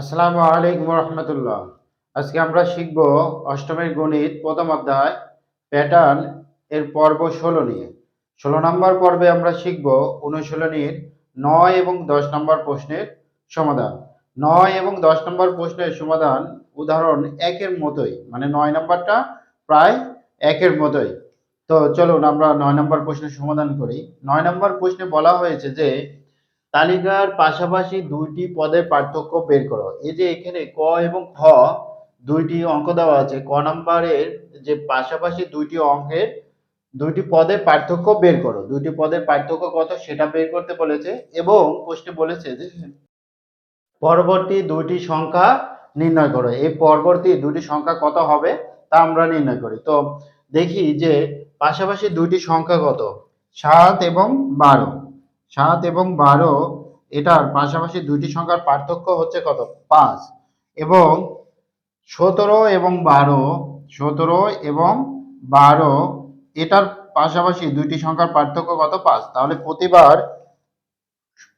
আসসালামু আলাইকুম রহমতুল্লাহ আজকে আমরা শিখব অষ্টমের গণিত, প্রথম অধ্যায় প্যাটার্ন এর পর্ব ষোলো নিয়ে। ষোলো নম্বর পর্বে আমরা শিখব অনুশীলনীর নয় এবং দশ নম্বর প্রশ্নের সমাধান। নয় এবং দশ নম্বর প্রশ্নের সমাধান উদাহরণ একের মতোই মানে নয় নম্বরটা প্রায় একের মতোই। তো চলুন আমরা নয় নম্বর প্রশ্নের সমাধান করি। নয় নম্বর প্রশ্নে বলা হয়েছে যে তালিকার পাশাপাশি দুইটি পদের পার্থক্য বের করো। এই যে এখানে ক এবং খ, দুইটি অঙ্ক দেওয়া আছে, ক নাম্বারের যে পাশাপাশি দুইটি অঙ্কের, দুইটি পদের পার্থক্য বের করো। দুইটি পদের পার্থক্য কত সেটা বের করতে বলেছে এবং প্রশ্নে বলেছে যে পরবর্তী দুইটি সংখ্যা নির্ণয় করো। এই পরবর্তী দুইটি সংখ্যা কত হবে তা আমরা নির্ণয় করি। তো দেখি যে পাশাপাশি দুইটি সংখ্যা কত? সাত এবং বারো। সাত এবং বারো, এটার পাশাপাশি দুইটি সংখ্যার পার্থক্য হচ্ছে কত? পাঁচ। এবং সতেরো এবং বারো, সতেরো এবং বারো, এটার পাশাপাশি দুইটি সংখ্যার পার্থক্য কত? পাঁচ। তাহলে প্রতিবার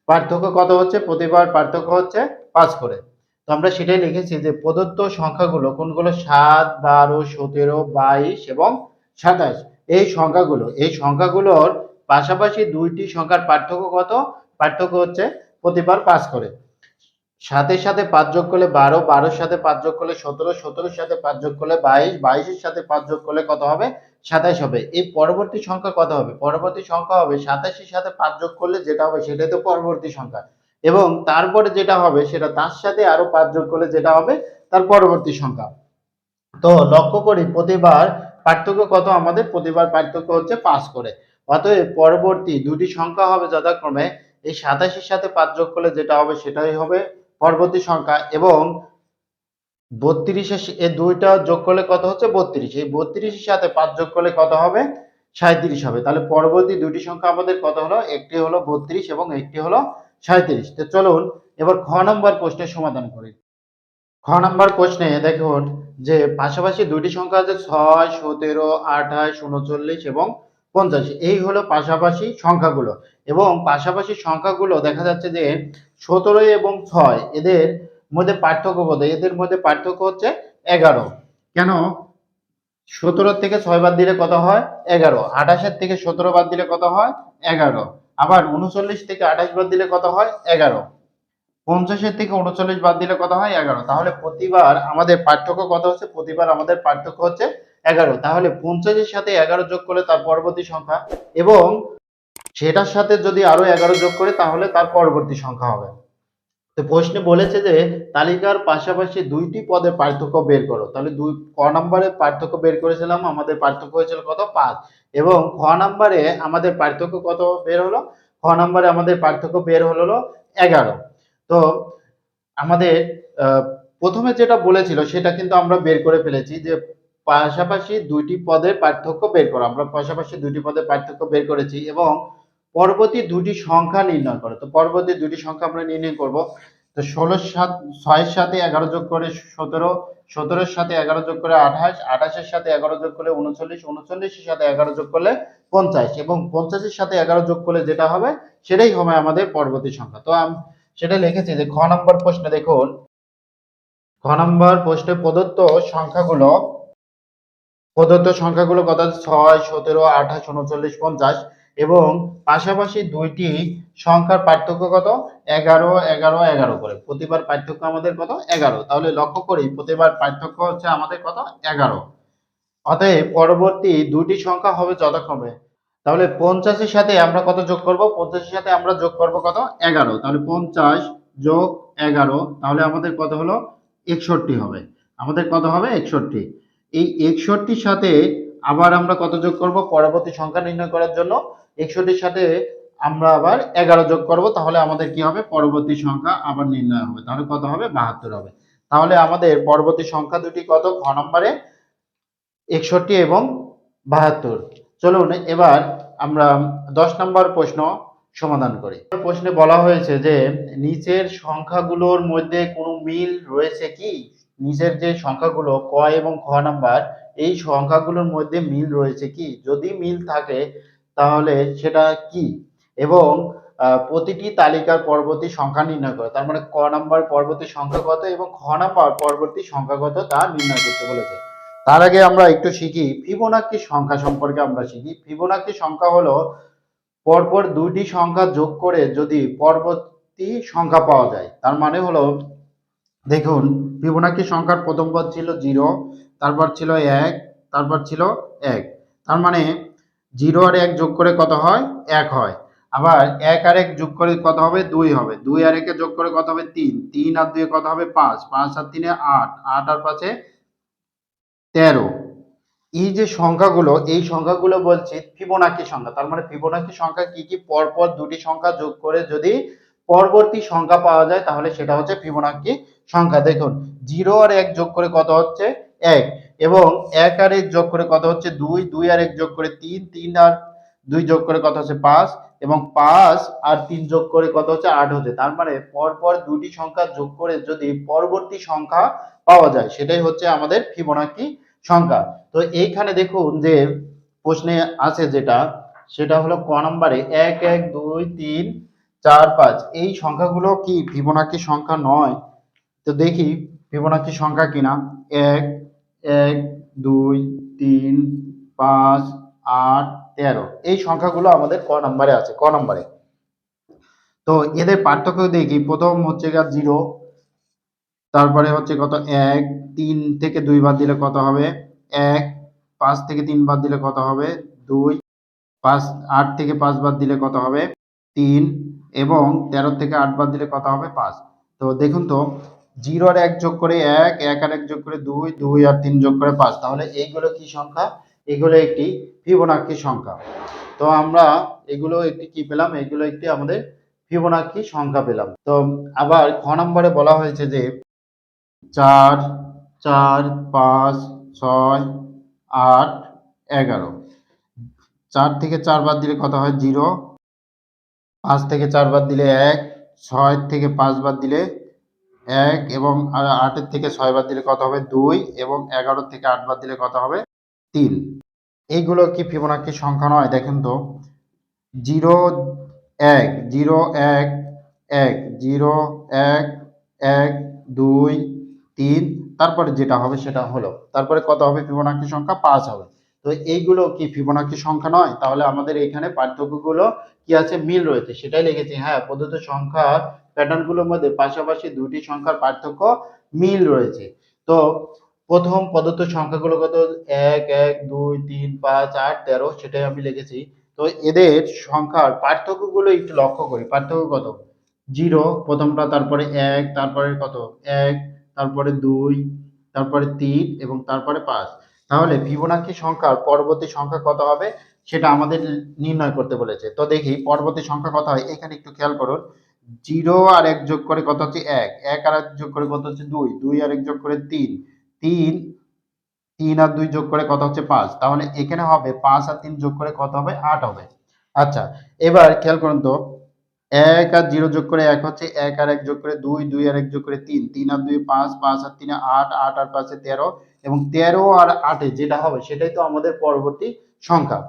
পার্থক্য কত হচ্ছে? প্রতিবার পার্থক্য হচ্ছে পাঁচ করে। তো আমরা সেটাই লিখেছি যে প্রদত্ত সংখ্যাগুলো কোনগুলো? সাত, বারো, সতেরো, বাইশ এবং সাতাশ। এই সংখ্যাগুলো, এই সংখ্যাগুলোর পাশাপাশি দুইটি সংখ্যার পার্থক্য কত? পার্থক্য হচ্ছে প্রতিবার পাঁচ করে। সাতের সাথে পাঁচ যোগ করলে বারো, বারোর সাথে পাঁচ যোগ করলে সতেরো, সতেরোর সাথে পাঁচ যোগ করলে বাইশ, বাইশের সাথে পাঁচ যোগ করলে কত হবে? সাতাশ হবে। এই পরবর্তী সংখ্যা কত হবে? পরবর্তী সংখ্যা হবে সাতাশের সাথে পাঁচ যোগ করলে যেটা হবে সেটাই তো পরবর্তী সংখ্যা। এবং তারপরে যেটা হবে সেটা তার সাথে আরও পাঁচ যোগ করলে যেটা হবে তার পরবর্তী সংখ্যা। তো লক্ষ্য করি প্রতিবার পার্থক্য কত? আমাদের প্রতিবার পার্থক্য হচ্ছে পাঁচ করে। অতএব পরবর্তী দুটি সংখ্যা হবে যথাক্রমে এই সাতাশের সাথে পাঁচ যোগ করলে যেটা হবে সেটাই হবে পরবর্তী সংখ্যা এবং বত্রিশের এ দুইটা যোগ করলে কত হচ্ছে? বত্রিশ। এই বত্রিশের সাথে পাঁচ যোগ করলে কত হবে? সাঁত্রিশ হবে। তাহলে পরবর্তী দুটি সংখ্যা আমাদের কত হলো? একটি হলো বত্রিশ এবং একটি হলো সাঁত্রিশ তো চলুন এবার খ নম্বর প্রশ্নের সমাধান করি। খ নম্বর প্রশ্নে দেখুন যে পাশাপাশি দুটি সংখ্যা আছে ছয়, সতেরো, আঠাশ, উনচল্লিশ এবং পঞ্চাশ। এই হলো পাশাপাশি সংখ্যাগুলো। এবং পাশাপাশি সংখ্যাগুলো দেখা যাচ্ছে যে সতেরো এবং ছয় এদের মধ্যে পার্থক্য কত? এদের মধ্যে পার্থক্য হচ্ছে এগারো। কেন? সতেরো থেকে ছয় বাদ দিলে কত হয়? এগারো। আঠাশের থেকে সতেরো বাদ দিলে কত হয়? এগারো। আবার উনচল্লিশ থেকে আঠাশ বাদ দিলে কত হয়? এগারো। পঞ্চাশের থেকে উনচল্লিশ বাদ দিলে কত হয়? এগারো। তাহলে প্রতিবার আমাদের পার্থক্য কত হচ্ছে? প্রতিবার আমাদের পার্থক্য হচ্ছে এগারো। তাহলে পঞ্চাশের সাথে এগারো যোগ করলে তার পরবর্তী সংখ্যা এবং সেটার সাথে যদি আরও এগারো যোগ করে, তাহলে তার পরবর্তী সংখ্যা হবে। তো প্রশ্নে বলেছে যে, তালিকার পাশাপাশি দুইটি পদের পার্থক্য বের করো। তাহলে দুই, ক নম্বরে পার্থক্য বের করেছিলাম, আমাদের পার্থক্য হয়েছিল কত? পাঁচ। এবং খ নম্বরে আমাদের পার্থক্য কত বের হলো? খ নম্বরে আমাদের পার্থক্য বের হলো এগারো। তো আমাদের প্রথমে যেটা বলেছিল, সেটা কিন্তু আমরা বের করে ফেলেছি যে পাশাপাশি দুইটি পদের পার্থক্য বের করো। আমরা পাশাপাশি দুইটি পদের পার্থক্য বের করেছি এবং পরবর্তী দুটি সংখ্যা নির্ণয় করো। তো পরবর্তী দুটি সংখ্যা আমরা নির্ণয় করব। তো ষোলো, সাত ছয়ের সাথে এগারো যোগ করে সতেরো সতেরোর সাথে এগারো যোগ করে আঠাশ, আঠাশের সাথে এগারো যোগ করলে উনচল্লিশ, উনচল্লিশের সাথে এগারো যোগ করলে পঞ্চাশ এবং পঞ্চাশের সাথে এগারো যোগ করলে যেটা হবে, সেটাই হবে আমাদের পরবর্তী সংখ্যা। তো আমি সেটা লিখেছি যে খ নম্বর প্রশ্নে দেখুন। খ নম্বর প্রশ্নে প্রদত্ত সংখ্যাগুলো প্রদত্ত সংখ্যাগুলো কত ছয়, সতেরো, আঠাশ, উনচল্লিশ, পঞ্চাশ এবং পাশাপাশি দুইটি সংখ্যার পার্থক্য কত? এগারো এগারো এগারো করে। প্রতিবার পার্থক্য আমাদের কত? এগারো। তাহলে লক্ষ্য করি, প্রতিবার পার্থক্য হচ্ছে আমাদের কত? এগারো। অতএব পরবর্তী দুটি সংখ্যা হবে যথাক্রমে। তাহলে পঞ্চাশের সাথে আমরা কত যোগ করব? পঞ্চাশের সাথে আমরা যোগ করব কত? এগারো। তাহলে পঞ্চাশ যোগ এগারো, তাহলে আমাদের কত হলো? একষট্টি হবে। আমাদের কত হবে? একষট্টি। এই একষট্টির সাথে আবার আমরা কত যোগ করব? পরবর্তী সংখ্যা নির্ণয় করার জন্য একষট্টির সাথে আমরা আবার এগারো যোগ করব, তাহলে আমাদের কি হবে? পরবর্তী সংখ্যা আবার নির্ণয় হবে। তাহলে কত হবে? বাহাত্তর হবে। তাহলে আমাদের পরবর্তী সংখ্যা দুটি কত? খ নম্বরে একষট্টি এবং বাহাত্তর। চলুন এবার আমরা দশ নম্বর প্রশ্ন সমাধান করি। প্রশ্নে বলা হয়েছে যে, নিচের সংখ্যাগুলোর মধ্যে কোনো মিল রয়েছে কি? নিচের যে সংখ্যাগুলো ক এবং খ নাম্বার, এই সংখ্যাগুলোর মধ্যে মিল রয়েছে কি? যদি মিল থাকে, তাহলে সেটা কি? এবং প্রতিটি তালিকার পরবর্তী সংখ্যা নির্ণয় করে। তার মানে ক নাম্বার পরবর্তী সংখ্যা কত এবং খ নাম্বার পরবর্তী সংখ্যা কত তা নির্ণয় করতে বলেছে। তার আগে আমরা একটু শিখি ফিবোনাক্কি সংখ্যা সম্পর্কে আমরা শিখি। ফিবোনাক্কি সংখ্যা হলো পরপর দুইটি সংখ্যা যোগ করে যদি পরবর্তী সংখ্যা পাওয়া যায়, তার মানে হলো দেখুন, ফিবোনাক্কি সংখ্যার প্রথম পদ ছিল জিরো, তারপর ছিল এক, তারপর ছিল এক। তার মানে জিরো আর এক যোগ করে কত হয়? এক হয়। আবার এক আর এক যোগ করে কত হবে? দুই হবে। দুই আর একে যোগ করে কত হবে? তিন। তিন আর দুই কত হবে? পাঁচ। পাঁচ আর তিনে আট। আট আর পাঁচে তেরো। এই যে সংখ্যাগুলো, এই সংখ্যাগুলো বলছি ফিবোনাকি সংখ্যা। তার মানে ফিবোনাকি সংখ্যা কি কি? পরপর দুটি সংখ্যা যোগ করে যদি পরবর্তী সংখ্যা পাওয়া যায়, তাহলে সেটা হচ্ছে ফিবোনাকি সংখ্যা। দেখুন, জিরো আর এক যোগ করে কত হচ্ছে? এক। এবং এক আর এক যোগ করে কত হচ্ছে? দুই। দুই আর এক যোগ করে তিন। তিন আর দুই যোগ করে কত হচ্ছে? পাঁচ। এবং পাঁচ আর তিন যোগ করে কত হচ্ছে? আট হচ্ছে। তার মানে পরপর দুটি সংখ্যা যোগ করে যদি পরবর্তী সংখ্যা পাওয়া যায়, সেটাই হচ্ছে আমাদের ফিবোনাকি সংখ্যা। তো এইখানে দেখুন যে প্রশ্নে আছে যেটা, সেটা হলো ক নম্বরে এক এক, দুই, তিন চার পাঁচ এই সংখ্যাগুলো কি ফিবোনাকি সংখ্যা নয়? তো দেখি ফিবোনাকি সংখ্যা কিনা। এক এক, দুই, তিন, পাঁচ, আট, তেরো। এই সংখ্যাগুলো আমাদের ক নম্বরে আছে, ক নম্বরে। তো এদের পার্থক্য দেখি। প্রথম হচ্ছে গা জিরো, তারপরে হচ্ছে কত? এক, তিন থেকে দুই বাদ দিলে কত হবে? এক, পাঁচ থেকে তিন বাদ দিলে কত হবে? দুই, পাঁচ, আট থেকে পাঁচ বাদ দিলে কত হবে? তিন এবং তেরো থেকে আট বাদ দিলে কত হবে? পাঁচ। তো দেখুন তো, জিরো আর এক যোগ করে এক এক আর এক যোগ করে দুই দুই আর তিন যোগ করে পাঁচ। তাহলে এইগুলো কি সংখ্যা? এগুলো একটি ফিবোনাক্কি সংখ্যা। তো আমরা এগুলো একটি কি পেলাম? এগুলো একটি আমাদের ফিবোনাক্কি সংখ্যা পেলাম। তো আবার খ নম্বরে বলা হয়েছে যে চার চার, পাঁচ, ছয়, আট, এগারো। চার থেকে চার বাদ দিলে কত হয়? জিরো। পাঁচ থেকে চার বাদ দিলে এক, ছয় থেকে পাঁচ বাদ দিলে এক এবং আটের থেকে ছয় বাদ দিলে কত হবে? দুই এবং এগারো থেকে আট বাদ দিলে কত হবে? তিন। এইগুলো কি ফিবোনাক্কি সংখ্যা নয়? দেখেন তো। জিরো, এক জিরো, এক এক, জিরো, এক এক, দুই, তিন, তারপরে যেটা হবে সেটা হলো। তারপরে কত হবে ফিবোনাক্কি সংখ্যা? পাঁচ হবে। তো এইগুলো কি ফিবোনাক্কি সংখ্যা নয়? তাহলে আমাদের এখানে পার্থক্যগুলো কি আছে? মিল রয়েছে। সেটাই লিখেছি হ্যাঁ প্রদত্ত সংখ্যার প্যাটার্নগুলোর মধ্যে পাশাপাশি দুটি সংখ্যার পার্থক্য মিল রয়েছে। তো প্রথম প্রদত্ত সংখ্যাগুলো কত? এক এক, দুই, তিন, পাঁচ, আট, তেরো, সেটাই আমি লিখেছি। তো এদের সংখ্যার পার্থক্যগুলো একটু লক্ষ্য করি। পার্থক্য কত? জিরো, প্রথমটা, তারপরে এক, তারপরে কত? এক, তারপরে দুই, তারপরে তিন এবং তারপরে পাঁচ। তাহলে ফিবোনাক্কি সংখ্যার পরবর্তী সংখ্যা কত হবে? সেটা আমাদের নির্ণয় করতে বলেছে। তো দেখি, পরবর্তী সংখ্যা কত হয়? এখানে একটু খেয়াল করুন। জিরো আর এক যোগ করে কত হচ্ছে? এক। এক আর এক যোগ করে কত হচ্ছে? দুই। দুই আর এক যোগ করে তিন। তিন তিন আর দুই যোগ করে কত হচ্ছে? পাঁচ। তাহলে এখানে হবে পাঁচ আর তিন যোগ করে কত হবে? আট হবে। আচ্ছা এবার খেয়াল করুন তো। এক আর জিরো যোগ করে এক হচ্ছে এক আর এক যোগ করে দুই দুই আর এক যোগ করে তিন। তিন আর দুই পাঁচ পাঁচ আর তিনে আট আট আর পাঁচে তেরো। এবং তেরো আর আটে যেটা হবে, সেটাই তো আমাদের পরবর্তী সংখ্যা।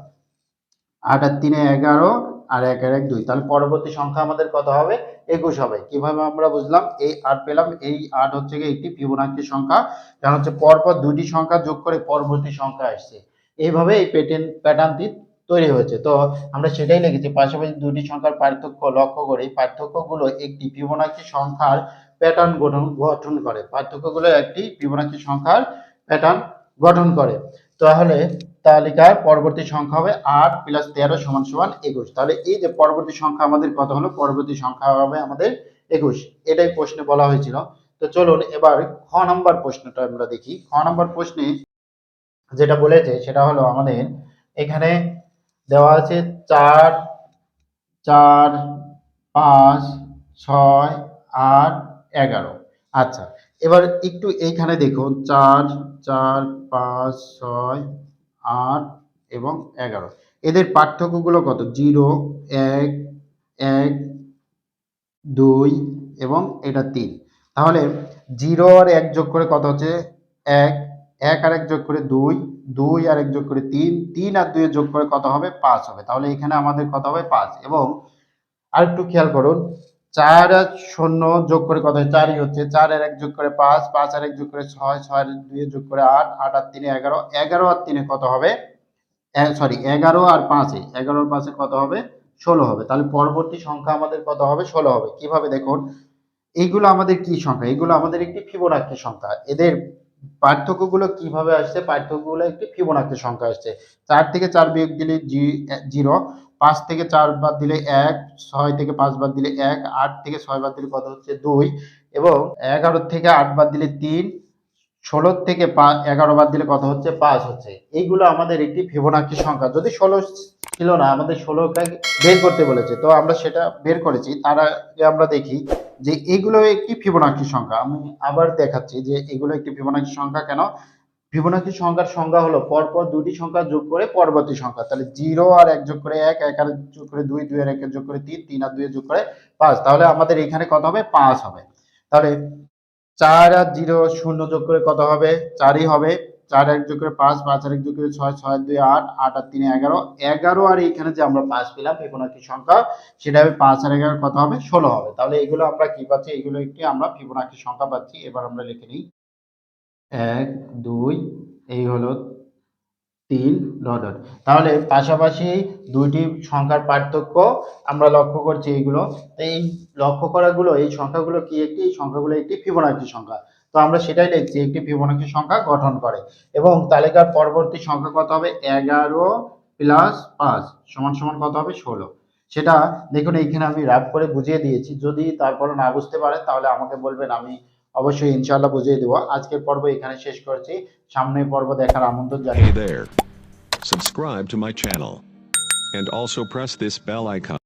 আট আর তিনে এগারো আর এক আর এক দুই। তাহলে পরবর্তী সংখ্যা আমাদের কত হবে? একুশ হবে। কীভাবে আমরা বুঝলাম? এই আট পেলাম। এই আট হচ্ছে একটি ফিবোনাক্কি সংখ্যা। কারণ হচ্ছে পরপর দুইটি সংখ্যা যোগ করে পরবর্তী সংখ্যা আসছে। এইভাবে এই প্যাটার্ন প্যাটার্নটি তৈরি হয়েছে। তো আমরা সেটাই লিখেছি। পাশাপাশি দুটি সংখ্যার পার্থক্য লক্ষ্য করে এই পার্থক্যগুলো একটি ফিবোনাক্কি সংখ্যার প্যাটার্ন গঠন গঠন করে। পার্থক্যগুলো একটি ফিবোনাক্কি সংখ্যার প্যাটার্ন গঠন করে। তাহলে তালিকার পরবর্তী সংখ্যা হবে আট প্লাস তেরো সমান সমান একুশ। তাহলে এই যে পরবর্তী সংখ্যা আমাদের কত হলো? পরবর্তী সংখ্যা হবে আমাদের একুশ। এটাই প্রশ্নে বলা হয়েছিল। তো চলুন এবার খ নম্বর প্রশ্নটা আমরা দেখি। খ নম্বর প্রশ্নে যেটা বলেছে সেটা হলো আমাদের এখানে দেওয়া আছে চার চার, পাঁচ, ছয়, আট, এগারো। আচ্ছা এবার একটু এইখানে দেখুন, চার চার, পাঁচ, ছয়, আট এবং এগারো। এদের পার্থক্যগুলো কত? জিরো, এক এক, দুই এবং এটা তিন। তাহলে জিরো আর এক যোগ করে কত হচ্ছে? এক এক আর এক যোগ করে দুই দুই আর এক যোগ করে তিন তিন আর দুই যোগ করে কত হবে? পাঁচ হবে। তাহলে এখানে আমাদের কত হবে? পাঁচ। এবং আর একটু খেয়াল করুন চার শূন্য যোগ করে কত হয়? চারই হচ্ছে। চার আর এক যোগ করে পাঁচ পাঁচ আর এক যোগ করে ছয় ছয় দুই যোগ করে আট আট আর তিনে এগারো। এগারো আর তিনে কত হবে? সরি এগারো আর পাঁচে। এগারো পাঁচে কত হবে? ষোলো হবে। তাহলে পরবর্তী সংখ্যা আমাদের কত হবে? ষোলো হবে। কীভাবে দেখুন? এইগুলো আমাদের কি সংখ্যা? এগুলো আমাদের একটি ফিবোনাক্কি সংখ্যা। এদের পার্থক্যগুলো কীভাবে আসছে? পার্থক্যগুলো একটি ফিবোনাক্কি সংখ্যা আসছে। চার থেকে চার বিয়োগ দিলে জিরো, পাঁচ থেকে চার বাদ দিলে এক, ছয় থেকে পাঁচ বাদ দিলে এক, আট থেকে ছয় বাদ দিলে কত হচ্ছে দুই এবং এগারো থেকে আট বাদ দিলে তিন, ষোলো থেকে এগারো বাদ দিলে কত হচ্ছে? পাঁচ হচ্ছে। এইগুলো আমাদের একটি ফিবোনাক্কি সংখ্যা। যদি ষোলো ছিল না, আমাদের ষোলোটা বের করতে বলেছে। তো আমরা সেটা বের করেছি। তার আগে আমরা দেখি যে এগুলো একটি ফিবোনাক্কি সংখ্যা। আমি আবার দেখাচ্ছি যে এগুলো একটি ফিবোনাক্কি সংখ্যা কেন? ফিবোনাক্কি সংখ্যার সংখ্যা হলো পরপর দুটি সংখ্যা যোগ করে পরবর্তী সংখ্যা। তাহলে জিরো আর এক যোগ করে এক এক আর যোগ করে দুই দুই আর এক যোগ করে তিন তিন আর দুই যোগ করে পাঁচ। তাহলে আমাদের এখানে কত হবে? পাঁচ হবে। তাহলে চার আর জিরো শূন্য যোগ করে কত হবে? চারই হবে। চার এক যোগ করে পাঁচ পাঁচ আর এক যোগ করে ছয় ছয় দুই আট আট আর তিনে এগারো। এগারো আর এইখানে যে আমরা পাঁচ পেলাম ফিবোনাক্কি সংখ্যা, সেটা হবে পাঁচ আর এগারো কত হবে? ষোলো হবে। তাহলে এগুলো আমরা কি পাচ্ছি? এগুলো একটি আমরা ফিবোনাক্কি সংখ্যা পাচ্ছি। এবার আমরা লিখে নিই। এক, দুই, এই হলো তিন ডট তাহলে পাশাপাশি দুইটি সংখ্যার পার্থক্য আমরা লক্ষ্য করছি এইগুলো। এই লক্ষ্য করাগুলো, এই সংখ্যাগুলো কি একটি? এই সংখ্যাগুলো একটি ফিবোনাক্কি সংখ্যা। তো আমরা সেটাই লিখছি একটি ফিবোনাক্কি সংখ্যা গঠন করে। এবং তালিকার পরবর্তী সংখ্যা কত হবে? এগারো প্লাস পাঁচ সমান সমান কত হবে? ষোলো। সেটা দেখুন, এইখানে আমি র্যাপ করে বুঝিয়ে দিয়েছি। যদি তারপরে না বুঝতে পারেন তাহলে আমাকে বলবেন, আমি অবশ্যই ইনশাআল্লাহ বুঝিয়ে দেবো। আজকের পর্ব এখানে শেষ করছি। সামনের পর্ব দেখার আমন্ত্রণ there. Subscribe to my channel. And also press this bell icon.